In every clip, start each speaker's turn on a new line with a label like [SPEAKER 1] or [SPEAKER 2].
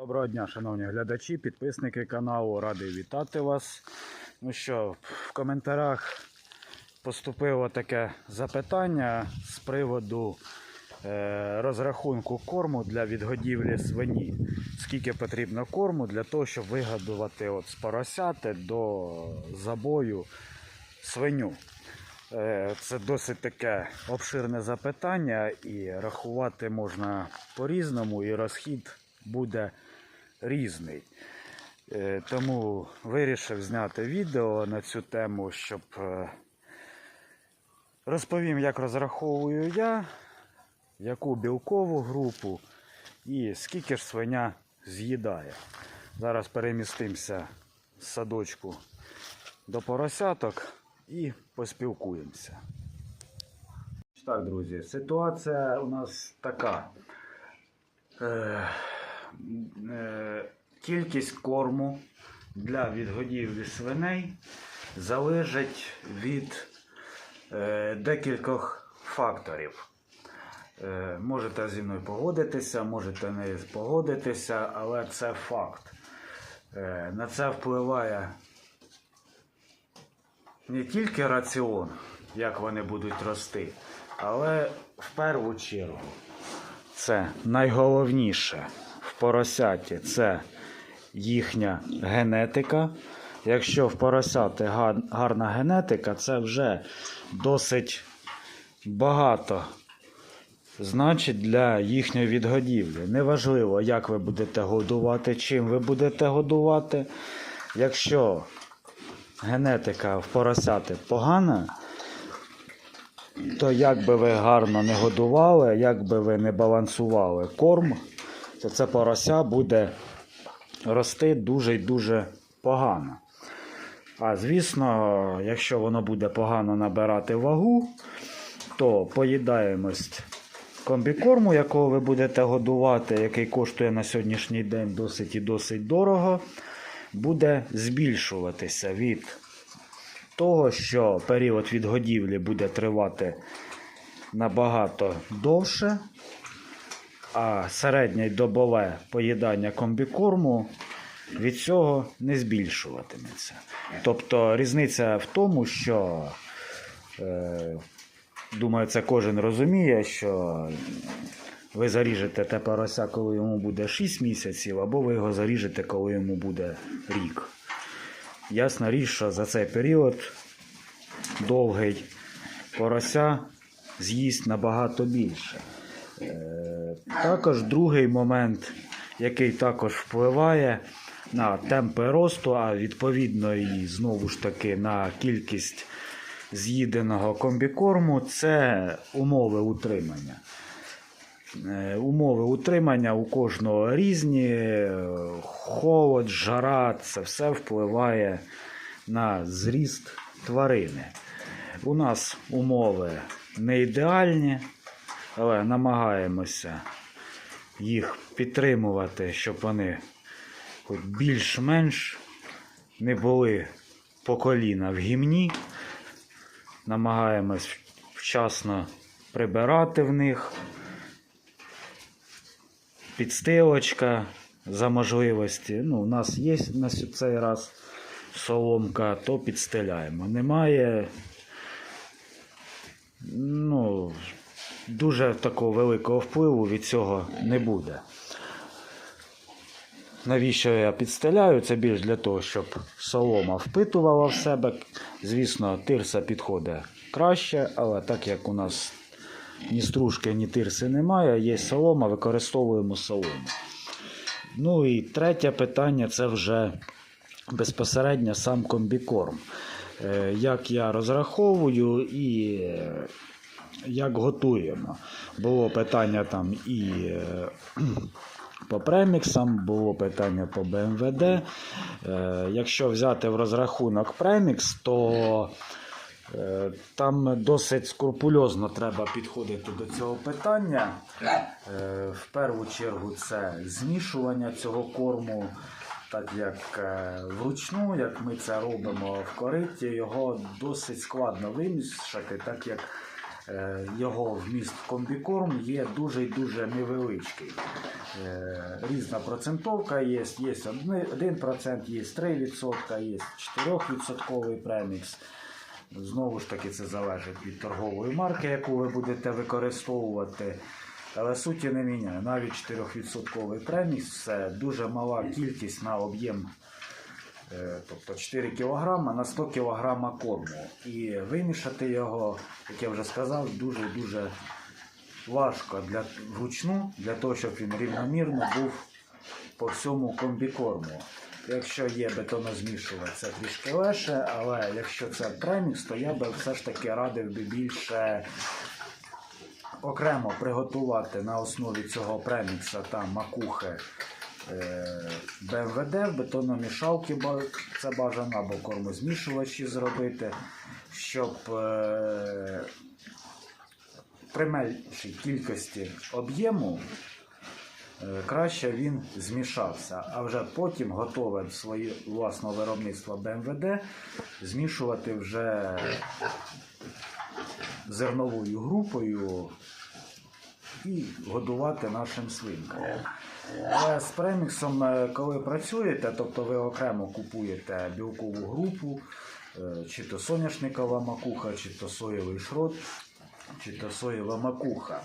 [SPEAKER 1] Доброго дня, шановні глядачі, підписники каналу. Радий вітати вас. Ну що, в коментарях поступило таке запитання з приводу е, розрахунку корму для відгодівлі свині. Скільки потрібно корму для того, щоб вигодувати от з поросяти до забою свиню. Е, Це досить таке обширне запитання, і рахувати можна по-різному, і розхід буде різний. Е, Тому вирішив зняти відео на цю тему, щоб е, розповім, як розраховую я, яку білкову групу і скільки ж свиня з'їдає. Зараз перемістимося з садочку до поросяток і поспілкуємося. Так, друзі, ситуація у нас така. Е, кількість корму для відгодівлі свиней залежить від е, декількох факторів. Е, можете зі мною погодитися, можете не погодитися, але це факт. На це впливає не тільки раціон, як вони будуть рости, але в першу чергу це найголовніше поросяті це їхня генетика. Якщо в поросяти гарна генетика, це вже досить багато значить для їхньої відгодівлі. Неважливо, як ви будете годувати, чим ви будете годувати. Якщо генетика в поросяти погана, то як би ви гарно не годували, як би ви не балансували корм, то це порося буде рости дуже й дуже погано. А звісно, якщо воно буде погано набирати вагу, то поїдаємость комбікорму, якого ви будете годувати, який коштує на сьогоднішній день досить і досить дорого, буде збільшуватися від того, що період відгодівлі буде тривати набагато довше, а середнє добове поїдання комбікорму від цього не збільшуватиметься. Тобто різниця в тому, що, е, думаю, це кожен розуміє, що ви заріжете те порося, коли йому буде 6 місяців, або ви його заріжете, коли йому буде рік. Ясна річ, що за цей період довгий порося з'їсть набагато більше. Е, Також другий момент, який також впливає на темпи росту, а відповідно і знову ж таки на кількість з'їденого комбікорму, це умови утримання. Е, Умови утримання у кожного різні, е, холод, жара, це все впливає на зріст тварини. У нас умови не ідеальні, але намагаємося їх підтримувати, щоб вони хоч більш-менш не були по коліна в гімні. Намагаємось вчасно прибирати в них підстилочка за можливості. Ну, у нас є на цей раз соломка, то підстеляємо. Немає. Ну, дуже такого великого впливу від цього не буде. Навіщо я підстеляю? Це більш для того, щоб солома впитувала в себе. Звісно, тирса підходить краще, але так як у нас ні стружки, ні тирси немає, є солома, використовуємо солому. Ну і третє питання це вже безпосередньо сам комбікорм. Е, Як я розраховую і як готуємо. Було питання там і е, по преміксам, було питання по БМВД. Е, Якщо взяти в розрахунок премікс, то Е, Там досить скрупульозно треба підходити до цього питання. В першу чергу це змішування цього корму, так як вручну, як ми це робимо в кориті, його досить складно вимішати, так як його вміст комбікорм є дуже і дуже невеличкий. Е, Різна процентовка є, є 1%, є 3%, є 4% премікс. Знову ж таки, це залежить від торгової марки, яку ви будете використовувати. Але суті не міняє. Навіть 4% премікс це дуже мала кількість на об'єм. Е, Тобто 4 кг на 100 кг корму. І вимішати його, як я вже сказав, дуже-дуже важко для вручну, для того, щоб він рівномірно був по всьому комбікорму. Якщо є бетонозмішувач, це трішки легше, але якщо це премікс, то я би все ж таки радив би більше окремо приготувати на основі цього премікса та макухи БМВД, бетономішалки це бажано або кормозмішувачі зробити, щоб е, при меншій кількості об'єму е, краще він змішався, а вже потім готове своє власного виробництва БМВД змішувати вже зерновою групою і годувати нашим свинкам. Але з преміксом, е, коли працюєте, тобто ви окремо купуєте білкову групу, е, чи то соняшникова макуха, чи то соєвий шрот, чи то соєва макуха.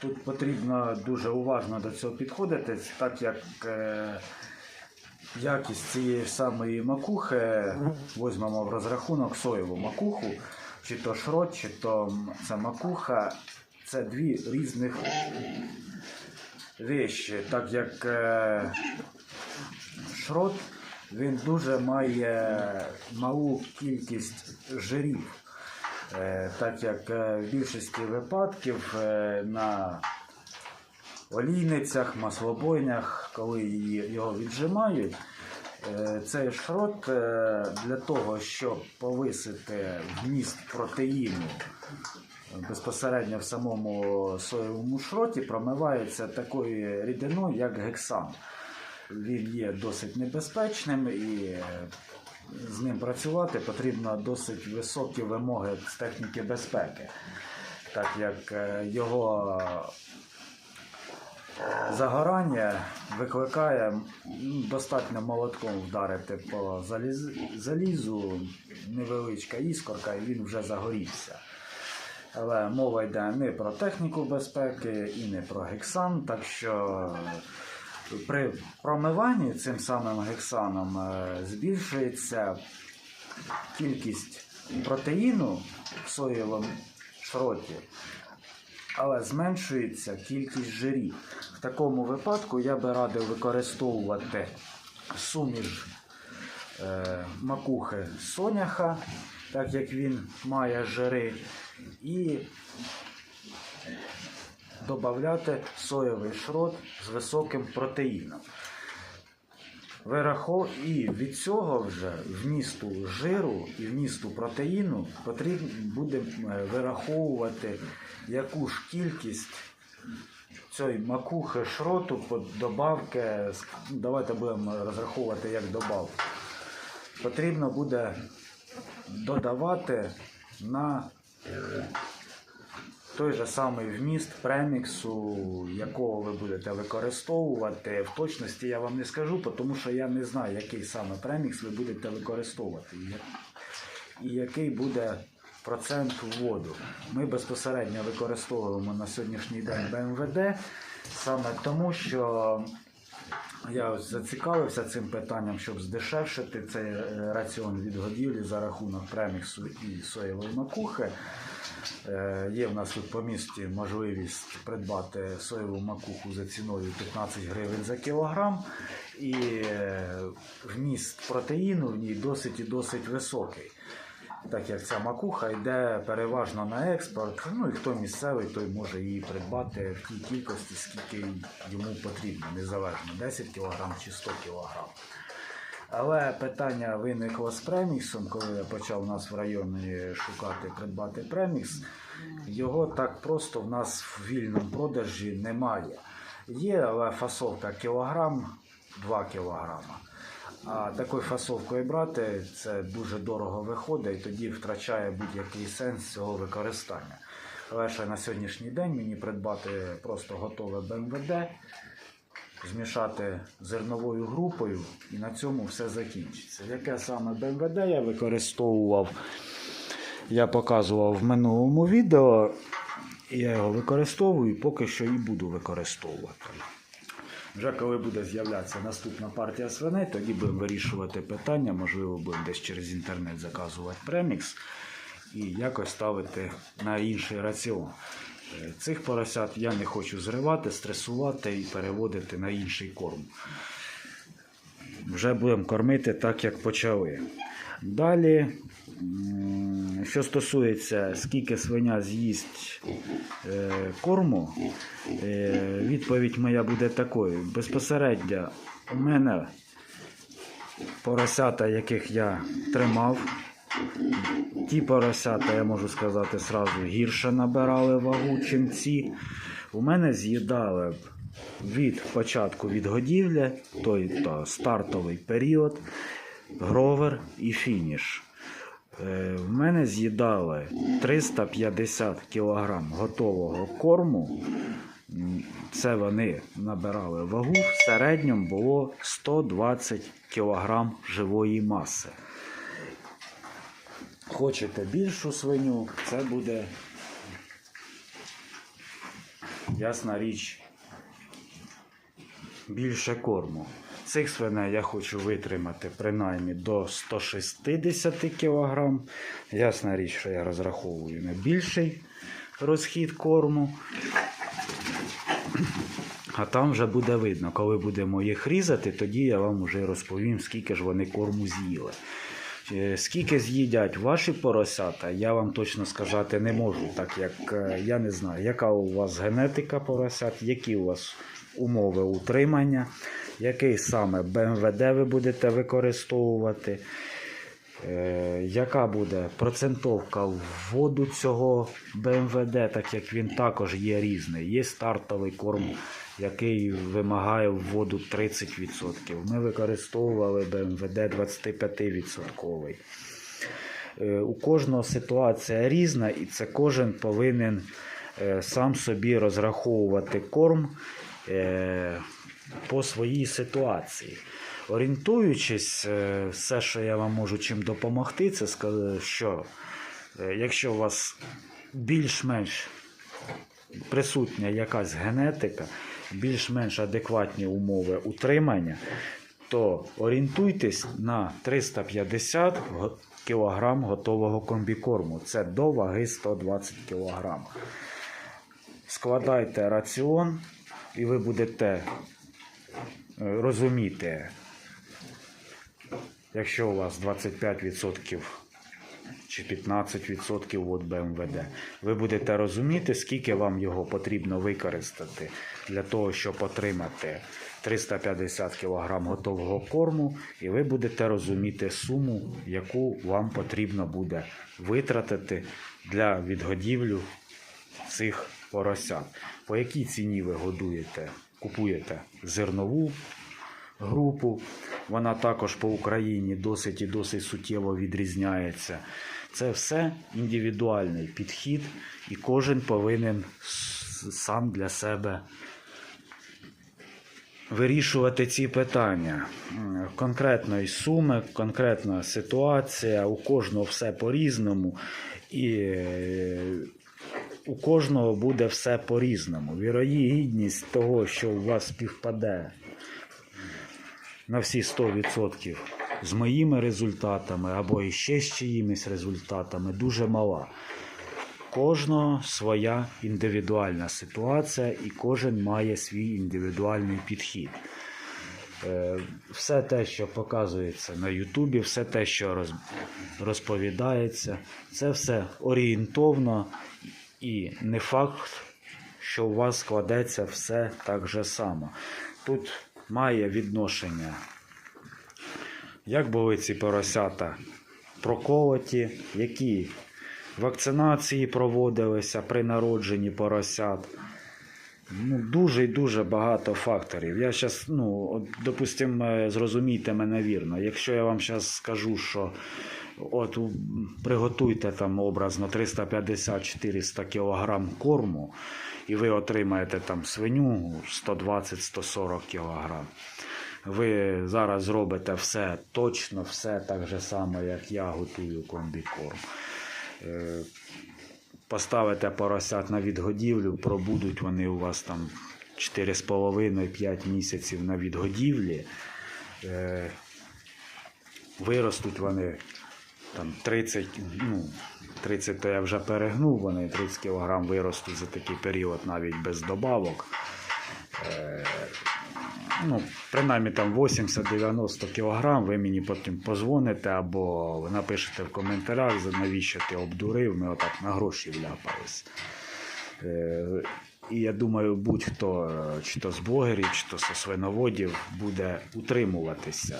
[SPEAKER 1] Тут потрібно дуже уважно до цього підходити, так як е, якість цієї самої макухи, візьмемо в розрахунок соєву макуху, чи то шрот, чи то це макуха, це дві різних речі, так як е, шрот він дуже має малу кількість жирів, е, так як е, в більшості випадків на олійницях, маслобойнях, коли його віджимають, цей шрот для того, щоб повисити вміст протеїну безпосередньо в самому соєвому шроті, промивається такою рідиною, як гексан. Він є досить небезпечним і е, з ним працювати потрібно досить високі вимоги з техніки безпеки, так як е, його загорання викликає достатньо молотком вдарити по заліз, залізу, невеличка іскорка, і він вже загорівся. Але мова йде не про техніку безпеки і не про гексан, так що при промиванні цим самим гексаном е, збільшується кількість протеїну в соєвому шроті, але зменшується кількість жирів. В такому випадку я би радив використовувати суміш е, макухи соняха, так як він має жири, і додати соєвий шрот з високим протеїном. І від цього вже вмісту жиру і вмісту протеїну потрібно буде е, вираховувати яку ж кількість цієї макухи шроту по добавки. Давайте будемо розраховувати як добавку. Потрібно буде додавати на той же самий вміст преміксу, якого ви будете використовувати. В точності я вам не скажу, тому що я не знаю, який саме премікс ви будете використовувати і і який буде процент вводу. Ми безпосередньо використовуємо на сьогоднішній день БМВД саме тому, що я зацікавився цим питанням, щоб здешевшити цей е, раціон від годівлі за рахунок преміксу і соєвої макухи. Е, Є в нас тут по місті можливість придбати соєву макуху за ціною 15 гривень за кілограм. І е, вміст протеїну в ній досить і досить високий. Так як ця макуха йде переважно на експорт, ну і хто місцевий, той може її придбати в тій кількості, скільки йому потрібно, незалежно 10 кг чи 100 кг. Але питання виникло з преміксом, коли я почав нас в районі шукати придбати премікс. Його так просто в нас в вільному продажі немає. Є, але фасовка кілограм 2 кілограма. А такою фасовкою брати це дуже дорого виходить і тоді втрачає будь-який сенс цього використання. Лише на сьогоднішній день мені придбати просто готове БМВД, змішати зерновою групою і на цьому все закінчиться. Яке саме БМВД я використовував, я показував в минулому відео. Я його використовую і поки що і буду використовувати. Вже коли буде з'являтися наступна партія свиней, тоді будемо вирішувати питання, можливо, будемо десь через інтернет заказувати премікс і якось ставити на інший раціон. Е, Цих поросят я не хочу зривати, стресувати і переводити на інший корм. Вже будемо кормити так, як почали. Далі, що стосується, скільки свиня з'їсть е, корму, е, відповідь моя буде такою. Безпосередньо у мене поросята, яких я тримав, ті поросята, я можу сказати, сразу гірше набирали вагу, чим ці. У мене з'їдали від початку відгодівлі, той то стартовий період, гровер і фініш. Е, В мене з'їдали 350 кг готового корму. Це вони набирали вагу. В середньому було 120 кг живої маси. Хочете більшу свиню, це буде ясна річ більше корму. Цих свиней я хочу витримати принаймні до 160 кг. Ясна річ, що я розраховую на більший розхід корму. А там вже буде видно, коли будемо їх різати, тоді я вам вже розповім, скільки ж вони корму з'їли. Е, Скільки з'їдять ваші поросята, я вам точно сказати не можу, так як е, я не знаю, яка у вас генетика поросят, які у вас умови утримання, який саме БМВД ви будете використовувати, е, яка буде процентовка вводу цього БМВД, так як він також є різний. Є стартовий корм, який вимагає вводу 30%. Ми використовували БМВД 25%. Е, У кожного ситуація різна, і це кожен повинен е, сам собі розраховувати корм е, по своїй ситуації. Орієнтуючись, е, все, що я вам можу чим допомогти, це що е, якщо у вас більш-менш присутня якась генетика, більш-менш адекватні умови утримання, то орієнтуйтесь на 350 кг готового комбікорму. Це до ваги 120 кг. Складайте раціон, і ви будете розуміти, якщо у вас 25% чи 15% от БМВД, ви будете розуміти, скільки вам його потрібно використати для того, щоб отримати 350 кг готового корму, і ви будете розуміти суму, яку вам потрібно буде витратити для відгодівлю цих поросят. По якій ціні ви годуєте, купуєте зернову групу. Вона також по Україні досить і досить суттєво відрізняється. Це все індивідуальний підхід, і кожен повинен сам для себе вирішувати ці питання. Конкретної суми, конкретна ситуація, у кожного все по-різному. І у кожного буде все по-різному. Вірогідність того, що у вас співпаде на всі 100% з моїми результатами або іще з чиїмись результатами дуже мала. Кожного своя індивідуальна ситуація, і кожен має свій індивідуальний підхід. Е, Все те, що показується на Ютубі, все те, що розповідається, це все орієнтовно і не факт, що у вас складеться все так же само. Тут має відношення, як були ці поросята проколоті, які вакцинації проводилися при народженні поросят. Ну, дуже і дуже багато факторів. Я зараз, ну, допустимо, зрозумійте мене вірно. Якщо я вам зараз скажу, що От приготуйте там образно 350-400 кг корму, і ви отримаєте там свиню 120-140 кг. Ви зараз зробите все точно, все так же само, як я готую комбікорм. Е, Поставите поросят на відгодівлю, пробудуть вони у вас там 4,5-5 місяців на відгодівлі. Е, Виростуть вони там 30, ну, 30 то я вже перегнув, вони 30 кг виростуть за такий період навіть без добавок. Е, ну, принаймні там 80-90 кг, ви мені потім позвоните або напишете в коментарях, навіщо ти обдурив, ми отак на гроші вляпались. Е, І я думаю, будь-хто, чи то з блогерів, чи то з свиноводів, буде утримуватися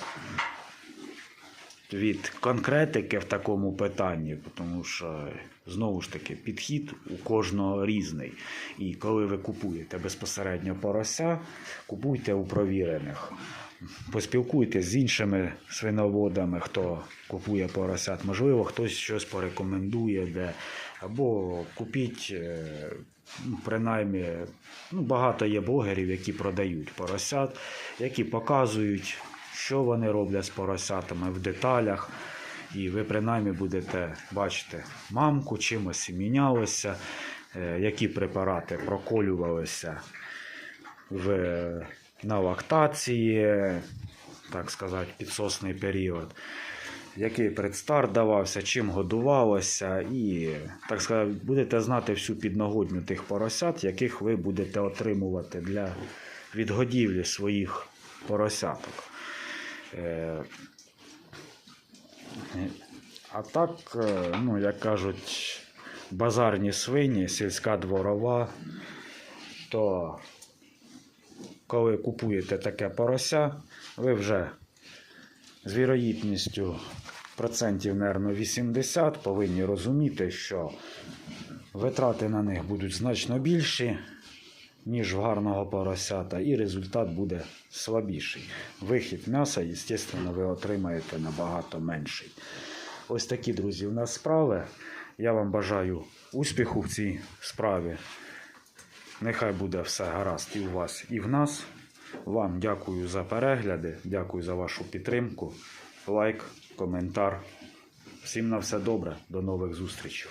[SPEAKER 1] від конкретики в такому питанні, тому що знову ж таки підхід у кожного різний. І коли ви купуєте безпосередньо порося, купуйте у провірених. Поспілкуйтесь з іншими свиноводами, хто купує поросят. Можливо, хтось щось порекомендує, де. Або купіть, е, принаймні, ну, багато є блогерів, які продають поросят, які показують, що вони роблять з поросятами в деталях. І ви принаймні будете бачити мамку, чимось мінялося, е, які препарати проколювалися в, на лактації, так сказати, підсосний період, який предстарт давався, чим годувалося, і, так сказати, будете знати всю підногодню тих поросят, яких ви будете отримувати для відгодівлі своїх поросяток. Е, А так, е, ну, як кажуть, базарні свині, сільська дворова, то коли купуєте таке порося, ви вже з вірогідністю процентів, мабуть, 80 повинні розуміти, що витрати на них будуть значно більші, ніж в гарного поросята, і результат буде слабіший. Вихід м'яса, звісно, ви отримаєте набагато менший. Ось такі, друзі, у нас справи. Я вам бажаю успіху в цій справі. Нехай буде все гаразд і у вас, і в нас. Вам дякую за перегляди, дякую за вашу підтримку. Лайк, коментар. Всім на все добре. До нових зустрічей.